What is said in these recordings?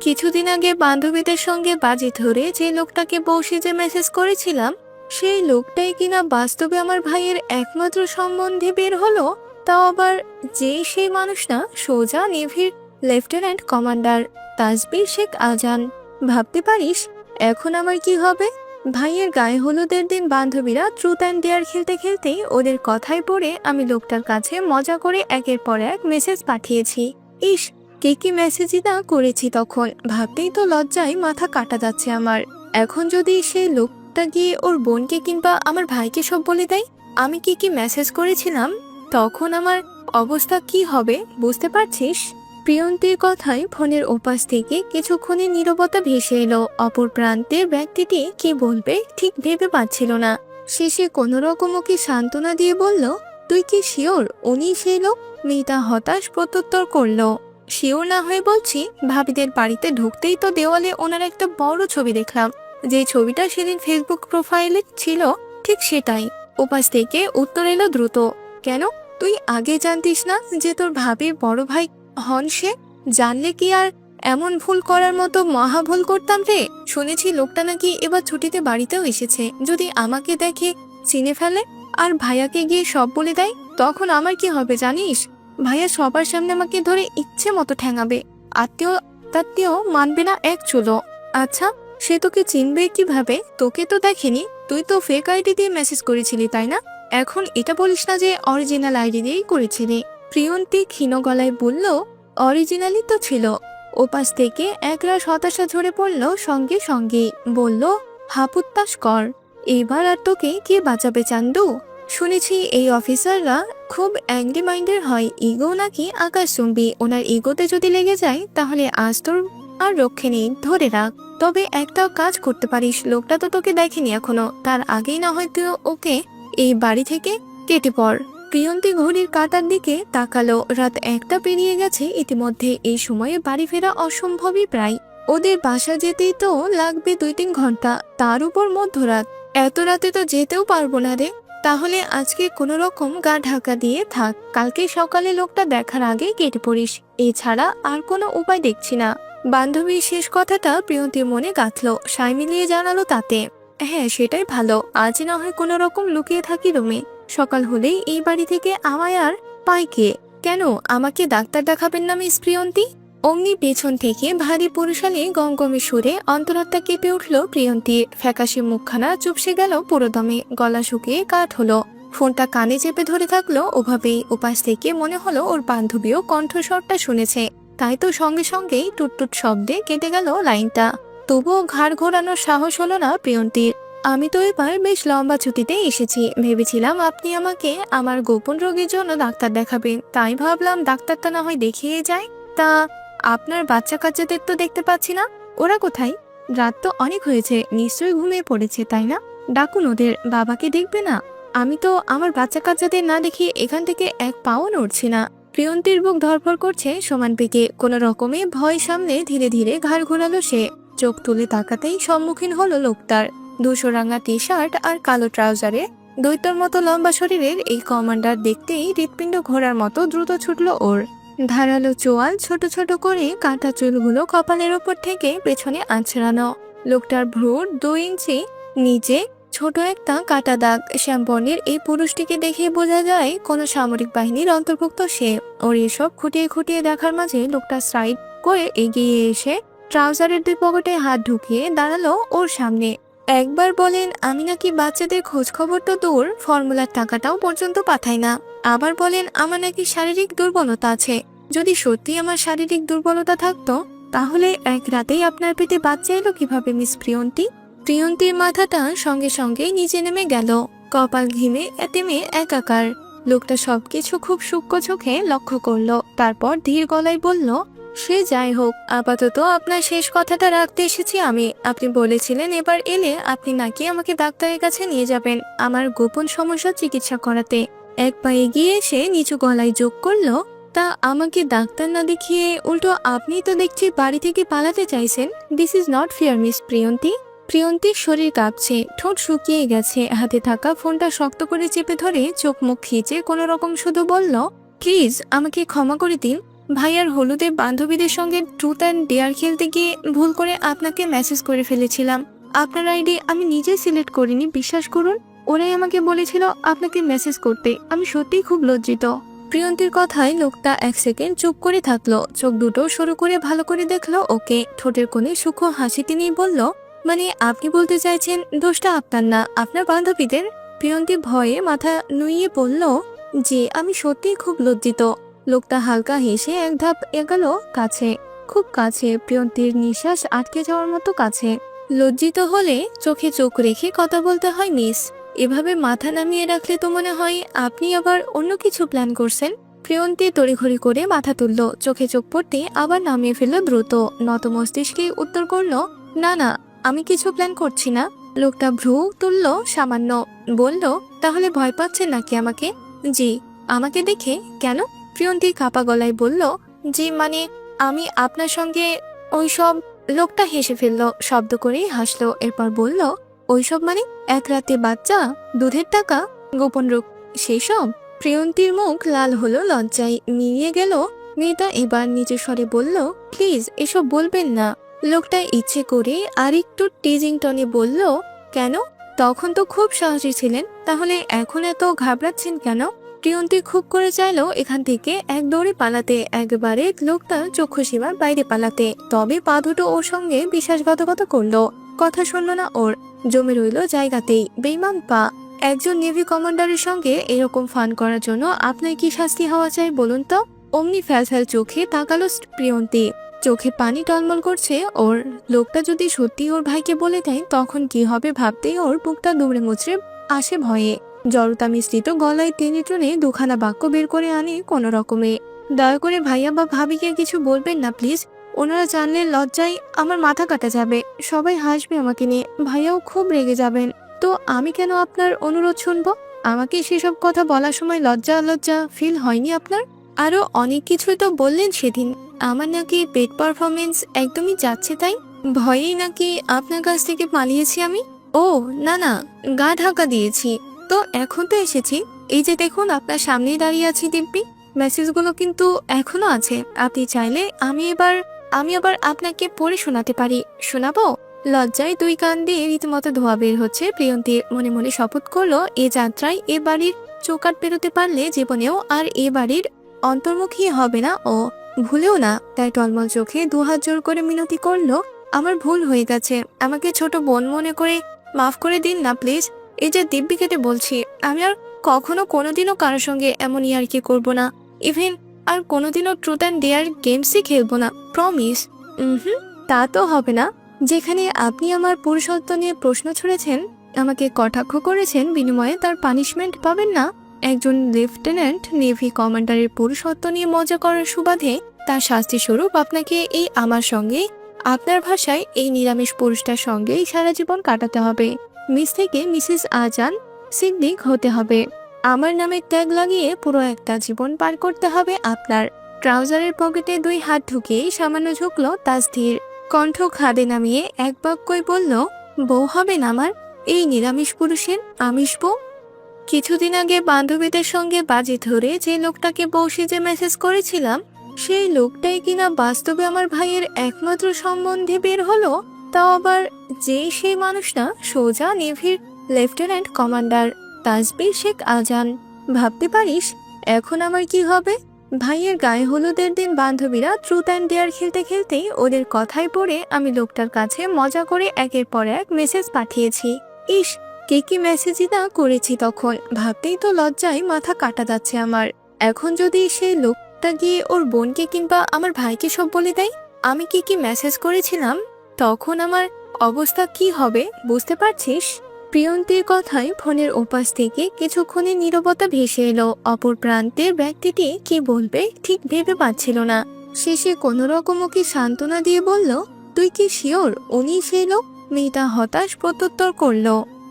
কিছুদিন আগে বান্ধবীদের সঙ্গে বাজি ধরে যে লোকটাকে বসে যে মেসেজ করেছিলাম, সেই লোকটাই কিনা বাস্তবে আমার ভাইয়ের একমাত্র সম্বন্ধে বের হলো? তাও আবার যেই সেই মানুষ না, সোজা নেভির লেফটেন্যান্ট কমান্ডার তাজবির শেখ আজান। ভাবতে পারিস, এখন আমার কি হবে? ভাইয়ের গায়ে হলুদের দিন বান্ধবীরা ট্রুথ অ্যান্ড ডেয়ার খেলতে খেলতেই ওদের কথায় পড়ে আমি লোকটার কাছে মজা করে একের পর এক মেসেজ পাঠিয়েছি। ইস কে কি মেসেজই না করেছি তখন। ভাবতেই তো লজ্জায় মাথা কাটা যাচ্ছে আমার। এখন যদি সেই লোকটা গিয়ে ওর বোনকে কিংবা আমার ভাইকে সব বলে দেয়, আমি কি কি মেসেজ করেছিলাম? তখন আমার অবস্থা কি হবে বুঝতে পারছিস? প্রিয়ন্তীর কথায় ফোনের ওপাশ থেকে কিছুক্ষণের নীরবতা ভেসে এলো। অপর প্রান্তের ব্যক্তিটি কি বলবে ঠিক ভেবে পাচ্ছিল না। শেষে কোনো রকম ওকে সান্ত্বনা দিয়ে বলল, তুই কি শিওর উনি সেই লোক? মেয়েটা হতাশ প্রত্যুত্তর করল। শিওর না হয়ে বলছি, ভাবিদের বাড়িতে ঢুকতেই তো দেওয়ালে ওনার একটা বড় ছবি দেখলাম। যে ছবিটা সেদিন ফেসবুক প্রোফাইলে ছিল, ঠিক সেটাই। উপাস থেকে উত্তর এলো দ্রুত, কেন? তুই আগে জানতিস না যে তোর ভাবির বড় ভাই হন সে? জানলে কি আর এমন ভুল করার মতো মহা ভুল করতাম রে? শুনেছি লোকটা নাকি এবার ছুটিতে বাড়িতেও এসেছে। যদি আমাকে দেখে চিনে ফেলে আর ভাইয়াকে গিয়ে সব বলে দেয়, তখন আমার কি হবে জানিস? ভাইয়া সবার সামনে আমাকে ধরে ইচ্ছে মতো ঠ্যাঙাবে আত্মীয় তাত্মীয় মানবে না এক চুলো। আচ্ছা সে তোকে চিনবে কীভাবে? তোকে তো দেখেনি। তুই তো ফেক আইডি দিয়ে মেসেজ করেছিলি, তাই না? এখন এটা বলিস না যে অরিজিনাল আইডি দিয়েই করেছিলি। প্রিয়ন্তী ক্ষীণ গলায় বলল অরিজিনালই তো ছিল। ওপাশ থেকে একরাশ হতাশা ঝরে পড়ল সঙ্গে সঙ্গে বলল, হাপুত্তাস কর। এবার আর তোকে কে বাঁচাবে চান্দু? শুনেছি এই অফিসাররা খুব অ্যাংরি মাইন্ডের হয়, ইগো নাকি আকাশ চুম্বি ওনার ইগোতে যদি লেগে যায়, তাহলে আজ তোর আর রক্ষে নেই, ধরে রাখ। তবে একটা কাজ করতে পারিস, লোকটা তো তোকে দেখেনি এখনও। তার আগেই না হয় তুই ওকে এই বাড়ি থেকে কেটে পড়। প্রিয়ন্তী ঘড়ির কাটার দিকে তাকালো। রাত একটা পেরিয়ে গেছে, ইতিমধ্যে এই সময়ে বাড়ি ফেরা অসম্ভবই প্রায়। ওদের বাসা যেতেই তো লাগবে দুই তিন ঘণ্টা, তার উপর মধ্যরাত। এত রাতে তো যেতেও পারব না রে। তাহলে আজকে কোনো রকম গা ঢাকা দিয়ে থাক। কালকে সকালে লোকটা দেখার আগে কেটে পড়িস। এছাড়া আর কোনো উপায় দেখছি না। বান্ধবীর শেষ কথাটা প্রিয়ন্তীর মনে গাঁথল সাই মিলিয়ে জানালো তাতে হ্যাঁ সেটাই ভালো। আজ না হয় কোনো রকম লুকিয়ে থাকি রুমে। সকাল হলেই এই বাড়ি থেকে আমায় আর পাই কে? কেন? আমাকে ডাক্তার দেখাবেন না মিস প্রিয়ন্তী? অমনি পেছন থেকে ভারী পুরুষালী গমগমে সুরে অন্তরাত্মা কেঁপে উঠল প্রিয়ন্তীর ফ্যাকাশে মুখখানা চুপসে গেল পুরোদমে, গলা শুকিয়ে কাঠ হলো। ফোনটা কানে চেপে ধরে থাকল ওভাবেই, উপাস থেকে মনে হলো ওর বান্ধবীও কণ্ঠস্বরটা শুনেছে। তাই তো সঙ্গে সঙ্গেই টুটটুট শব্দে কেটে গেল লাইনটা। তবুও ঘাড় ঘোরানোর সাহস হলো না প্রিয়ন্তীর। আমি তো এবার বেশ লম্বা ছুটিতে এসেছি। ভেবেছিলাম আপনি আমাকে আমার গোপন রোগের জন্য ডাক্তার দেখাবেন। তাই ভাবলাম ডাক্তারটা না হয় দেখিয়ে যায় তা আপনার বাচ্চা কাচ্চাদের তো দেখতে পাচ্ছি না। ওরা কোথায়? রাত তো অনেক হয়েছে, নিশ্চয়ই ঘুমিয়ে পড়েছে, তাই না? ডাকুন ওদের, বাবাকে দেখবে না? আমি তো আমার বাচ্চা কাচ্চাদের না দেখি এখান থেকে এক পাও নড়ছি না। প্রিয়ন্তীর বুক ধরফর করছে সমান পেকে, কোনো রকমে ভয় সামনে ধীরে ধীরে ঘাড় ঘোরালো সে। চোখ তুলে তাকাতেই সম্মুখীন হলো লোকটার দুশো রাঙা টি শার্ট আর কালো ট্রাউজারে। দৈত্যর মতো লম্বা শরীরের এই কমান্ডার দেখতেই হৃৎপিণ্ড ঘোরার মতো দ্রুত ছুটল ওর। ধারালো চোয়াল ছোট ছোট করে কাঁটা চুলগুলো কপালের ওপর থেকে পেছনে আঁচড়ানো লোকটার ভ্রুর দুই ইঞ্চি নিচে ছোট একটা কাটা দাগ। শ্যাম্পনের এই পুরুষটিকে দেখে বোঝা যায়, কোনো সামরিক বাহিনীর অন্তর্ভুক্ত সে। ওর এসব খুঁটিয়ে খুঁটিয়ে দেখার মাঝে লোকটা সাইড করে এগিয়ে এসে ট্রাউজারের দুই পকেটে হাত ঢুকিয়ে দাঁড়াল ওর সামনে। একবার বলেন, আমি নাকি বাচ্চাদের খোঁজ খবর তো দূর, ফর্মুলার টাকাটাও পর্যন্ত পাঠাই না। আবার বলেন, আমার নাকি শারীরিক দুর্বলতা আছে। যদি সত্যি আমার শারীরিক দুর্বলতা থাকতো, তাহলে এক রাতেই আপনার পেটে বাচ্চা এলো কীভাবে, মিস প্রিয়ন্তী? প্রিয়ন্তীর মাথাটা সঙ্গে সঙ্গে নিচে নেমে গেল। কপাল ঘিমে, এতেমে একাকার। লোকটা সবকিছু খুব সূক্ষ্ম চোখে লক্ষ্য করল। তারপর ধীর গলায় বলল, সে যাই হোক, আপাতত আপনার শেষ কথাটা রাখতে এসেছি আমি। আপনি বলেছিলেন এবার এলে আপনি নাকি আমাকে ডাক্তারের কাছে নিয়ে যাবেন আমার গোপন সমস্যা চিকিৎসা করাতে। এক পা এগিয়ে এসে নিচু গলায় যোগ করল তা আমাকে ডাক্তার না দেখিয়ে উল্টো আপনি তো দেখছি বাড়ি থেকে পালাতে চাইছেন। This is not fear miss Priyanti প্রিয়ন্তীর শরীর কাঁপছে, ঠোঁট শুকিয়ে গেছে, হাতে থাকা ফোনটা শক্ত করে চেপে ধরে চোখ মুখ খিচে কোনো রকম শুধু বলল প্লিজ আমাকে ক্ষমা করে দিন। ভাইয়ার হলুদে বান্ধবীদের সঙ্গে ট্রুথ অ্যান্ড ডেয়ার খেলতে গিয়ে ভুল করে আপনাকে মেসেজ করে ফেলেছিলাম। আপনার আইডি আমি নিজে সিলেক্ট করিনি, বিশ্বাস করুন। ওরাই আমাকে বলেছিল আপনাকে মেসেজ করতে। আমি সত্যিই খুব লজ্জিত। প্রিয়ন্তীর কথায় লোকটা এক সেকেন্ড চুপ করে থাকল, চোখ দুটো সরু করে ভালো করে দেখল, ওকে ঠোঁটের কোণে সূক্ষ্ম হাসি তিনি বলল মানে আপনি বলতে চাইছেন দোষটা আপনার না, আপনার বান্ধবীদের? প্রিয়ন্তী ভয়ে মাথা নুইয়ে বলল যে আমি সত্যিই খুব লজ্জিত। লোকটা হালকা হেসে এক ধাপ এগালো, কাছে, খুব কাছে, প্রিয়ন্তীর নিঃশ্বাস আটকে যাওয়ার মতো কাছে। লজ্জিত হলে চোখে চোখ রেখে কথা বলতে হয় মিস। এভাবে মাথা নামিয়ে রাখলে তো মনে হয় আপনি আবার অন্য কিছু প্ল্যান করছেন। প্রিয়ন্তী তড়িঘড়ি করে মাথা তুলল, চোখে চোখ পড়তে আবার নামিয়ে ফেলল দ্রুত। নত মস্তিষ্কে উত্তর করল, না না, আমি কিছু প্ল্যান করছি না। লোকটা ভ্রু তুলল সামান্য। বলল, তাহলে ভয় পাচ্ছেন নাকি আমাকে? জি, আমাকে দেখে, কেন? প্রিয়ন্তী কাপা গলায় বলল, জি মানে আমি আপনার সঙ্গে ওইসব লোকটা হেসে ফেলল, শব্দ করেই হাসলো। এরপর বলল ওইসব মানে? এক রাতে বাচ্চা, দুধের টাকা, গোপন রূপ সেই সব প্রিয়ন্তীর মুখ লাল হলো লজ্জায়, মিলিয়ে গেল। মেয়েটা এবার নিজের স্বরে বলল, প্লিজ, এসব বলবেন না। লোকটা ইচ্ছে করে আর একটু টিজিং টনে বলল, কেন? তখন তো খুব সাহসী ছিলেন, তাহলে এখন এত ঘাবড়াচ্ছেন কেন? প্রিয়ন্তী খুব করে চাইলো এখান থেকে এক দৌড়ে পালাতে, একবারে লোকটা চক্ষু সীমার বাইরে পালাতে। তবে পা দুটো ওর সঙ্গে বিশ্বাসঘাতকতা করল। কথা শুনলো না ওর। জমে রইল জায়গাতেই। বেইমান পা। একজন নেভি কমান্ডারের সঙ্গে এরকম ফান করার জন্য আপনার কি শাস্তি হওয়া চাই বলুন তো? অমনি ফ্যাল চোখে তাকালো প্রিয়ন্তী চোখে পানি টলমল করছে ওর। লোকটা যদি সত্যি ওর ভাইকে বলে দেয়, তখন কি হবে ভাবতেই ওর বুকটা দুমড়ে মুচড়ে আসে ভয়ে। জড়তা মিশ্রিত গলায় টেনে টুনে দুখানা বাক্য বের করে আনে কোনো রকমে। দয়া করে ভাইয়া বা ভাবিকে কিছু বলবেন না, প্লিজ। ওনারা জানলে লজ্জায় আমার মাথা কাটা যাবে। সবাই হাসবে আমাকে নিয়ে। ভাইয়াও খুব রেগে যাবেন। তো আমি কেন আপনার অনুরোধ শুনব? আমাকে সেসব কথা বলার সময় লজ্জা লজ্জা ফিল হয়নি আপনার? আরও অনেক কিছুই তো বললেন সেদিন। আমার নাকি পেট পারফরমেন্স একদমই যাচ্ছে তাই। ভয়েই নাকি আপনার কাছ থেকে পালিয়েছি আমি? ও, না না, গা ঢাকা দিয়েছি। তো এখন তো এসেছি। এই যে দেখুন, আপনার সামনেই দাঁড়িয়ে আছি দিব্যি। মেসেজগুলো কিন্তু এখনও আছে। আপনি চাইলে আমি এবার আমি আবার আপনাকে পড়ে শোনাতে পারি। শোনাবো? লজ্জায় দুই কান দিয়ে রীতিমতো ধোয়া বের হচ্ছে। প্রিয়ন্তী মনে মনে শপথ করল, এ যাত্রায় এ বাড়ির চৌকাট পেরোতে পারলে জীবনেও আর এ বাড়ির অন্তর্মুখী হবে না। ও, ভুলেও না। তাই টলমল চোখে দুহাত জোর করে মিনতি করল, আমার ভুল হয়ে গেছে। আমাকে ছোট বোন মনে করে মাফ করে দিন না, প্লিজ। এই যে দিব্যি কেটে বলছি, আমি আর কখনো কোনোদিনও কারোর সঙ্গে এমন ইয়ার্কি করব না। ইভেন আর কোনোদিনও ট্রুথ অ্যান্ড ডেয়ার গেমসই খেলব না প্রমিস হুম তা তো হবে না। যেখানে আপনি আমার পুরুষত্ব নিয়ে প্রশ্ন ছুড়েছেন, আমাকে কটাক্ষ করেছেন বিনিময়ে তার পানিশমেন্ট পাবেন না। একজন লেফটেন্যান্ট নেভি কমান্ডারের পুরুষত্ব নিয়ে মজা করার সুবাদে তার শাস্তি স্বরূপ আপনাকে এই আমার সঙ্গে, আপনার ভাষায় এই নিরামিষ পুরুষটার সঙ্গেই সারা জীবন কাটাতে হবে। মিস থেকে মিসেস আজান, সিদ্দিক হতে হবে। আমার নামে ট্যাগ লাগিয়ে পুরো একটা জীবন পার করতে হবে। আপনার ট্রাউজারের পকেটে দুই হাত ঢুকিয়ে সামান্য ঝুঁকলো তাসধীর কণ্ঠ খাদে নামিয়ে এক বাক্যই বলল, বউ হবেন আমার? এই নিরামিষ পুরুষের আমিষ বউ? কিছুদিন আগে বান্ধবীদের সঙ্গে বাজি ধরে যে লোকটাকে বউ যে মেসেজ করেছিলাম, সেই লোকটাই কিনা বাস্তবে আমার ভাইয়ের একমাত্র সম্বন্ধে বের হলো, তাও আবার যে সেই মানুষটা সোজা নেভির লেফটেন্যান্ট কমান্ডার। তাজবির শেখ আজান, ভাবতে পারিস? এখন আমার কি হবে? ভাইয়ের গায়ে হলুদের দিন বান্ধবীরা ট্রুথ অ্যান্ড ডেয়ার খেলতে খেলতেই ওদের কথায় পড়ে আমি লোকটার কাছে মজা করে একের পর এক মেসেজ পাঠিয়েছি। ইস, কে কি মেসেজই না করেছি তখন? ভাবতেই তো লজ্জায় মাথা কাটা যাচ্ছে আমার। এখন যদি সেই লোকটা গিয়ে ওর বোনকে কিংবা আমার ভাইকে সব বলে দেয়, আমি কি কি মেসেজ করেছিলাম? তখন আমার অবস্থা কি হবে? বুঝতে পারছিস? প্রিয়ন্তীর কথায় ফোনের ওপাশ থেকে কিছুক্ষণের নীরবতা ভেসে এলো। অপর প্রান্তের ব্যক্তিটি কি বলবে ঠিক ভেবে পাচ্ছিল না। শেষে কোনো রকম ওকে সান্ত্বনা দিয়ে বলল, তুই কি শিওর? উনি সেই লোক। মেয়েটা হতাশ প্রত্যুত্তর করল,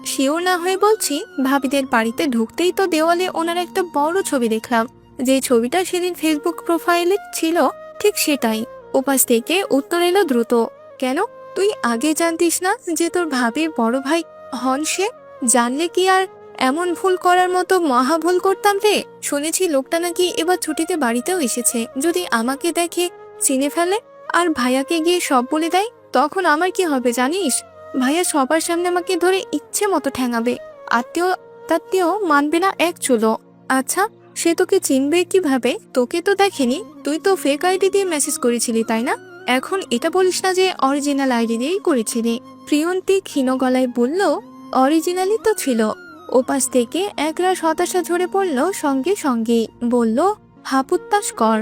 শিওর না হয়ে বলছি, ভাবিদের বাড়িতে ঢুকতেই তো দেওয়ালে ওনার একটা বড় ছবি দেখলাম। যে ছবিটা সেদিন ফেসবুক প্রোফাইলে ছিল, ঠিক সেটাই। উপাস থেকে উত্তর এলো দ্রুত, কেন? তুই আগে জানতিস না যে তোর ভাবির বড় ভাই হন সে? জানলে কি আর এমন ভুল করার মতো মহা ভুল করতাম রে? শুনেছি লোকটা নাকি এবার ছুটিতে বাড়িতেও এসেছে। যদি আমাকে দেখে চিনে ফেলে আর ভাইয়াকে গিয়ে সব বলে দেয়, তখন আমার কি হবে জানিস? ভাইয়া সবার সামনে আমাকে ধরে ইচ্ছে মতো ঠ্যাঙাবে আত্মীয় তাত্মীয় মানবে না এক চুলো। আচ্ছা সে তোকে চিনবে কীভাবে? তোকে তো দেখেনি। তুই তো ফেক আইডি দিয়ে মেসেজ করেছিলি, তাই না? এখন এটা বলিস না যে অরিজিনাল আইডি দিয়েই করেছিলি প্রিয়ন্তী ক্ষীণ গলায় বলল অরিজিনালই তো ছিল। ওপাশ থেকে একরা হতাশা ঝরে পড়ল সঙ্গে সঙ্গে বলল, হাপুত্তাস কর।